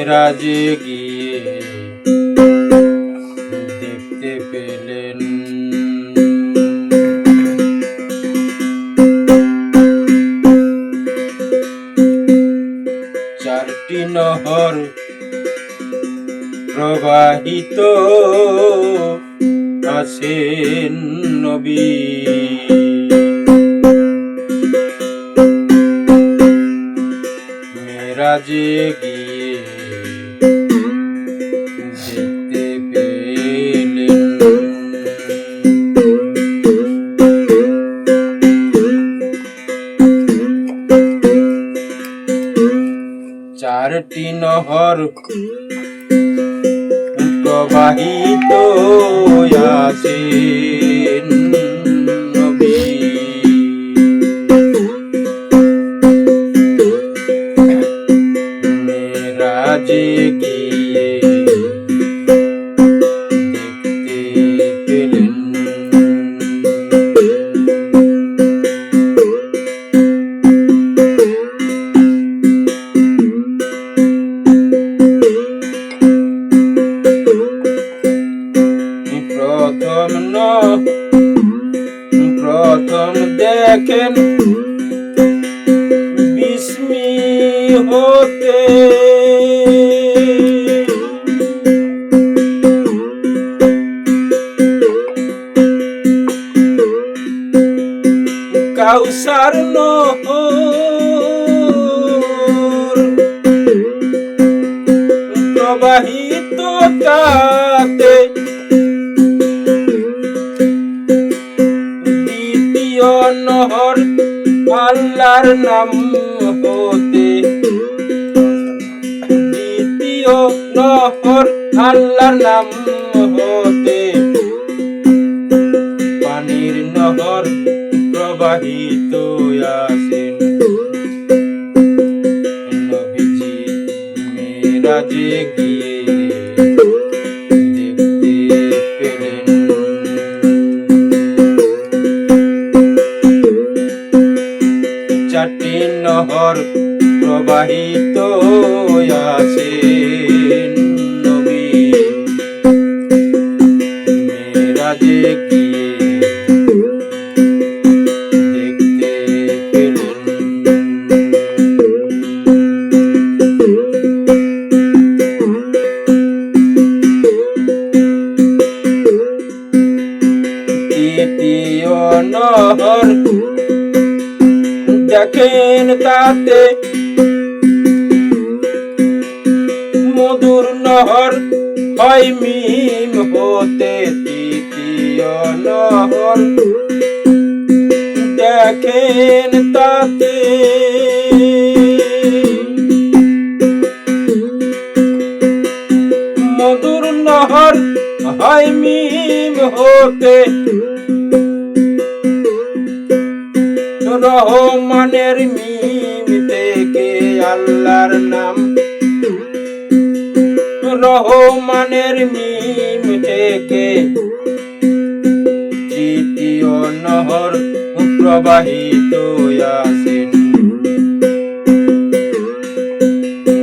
মেরাজে গিয়ে দেখতে পেলেন। চারটি নহর প্রবাহিত আছেন নবী। মেরাজে গিয়ে চারটি নহর প্রবাহিত আছেন মেরাজে গিয়ে প্রথম ন প্রথম দেখেন বিস্মি হতে নহর আল্লাহর নাম হতে দ্বিতীয় নহর, আল্লাহর নাম হতে পানির নহর প্রবাহিত আছেন। নবীজি মেরাজে গিয়ে নহর প্রবাহিত আছে মেরাজে গিয়ে তাতে মধুর নহর হয় মিম হতে তৃতীয় নহর। দেখেন তাতে মধুর নহর হয় মিম হতে রহমানের মিম থেকে আল্লাহর নাম। রহমানের মিম থেকে তৃতীয় নহর প্রবাহিত আছেন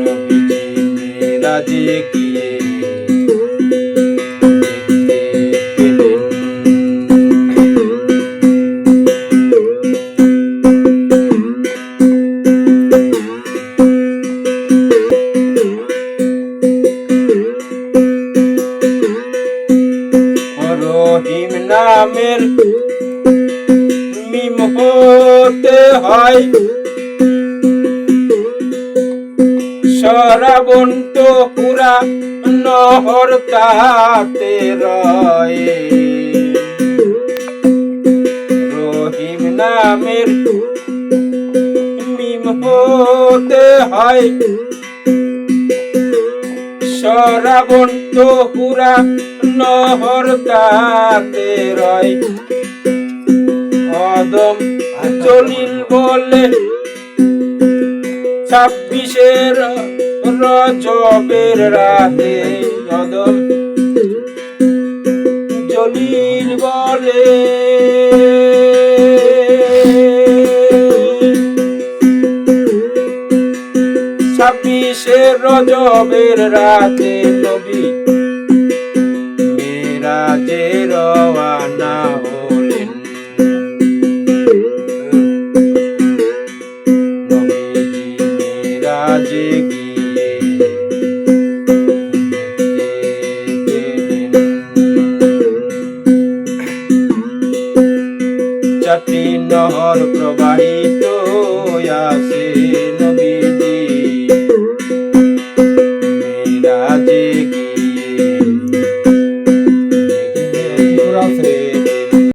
নবীজি মেরাজে সরাবন তো পুরা নহর তাতে রয়ে। রহিম নামের মিম হতে হয়। সরাবন তো পুরা নহর তাতে রয়। অদম চলিল বলে ছাব্বিশের রজবের রাতে অদম জলিল বলে। ছাব্বিশের রজবের রাতে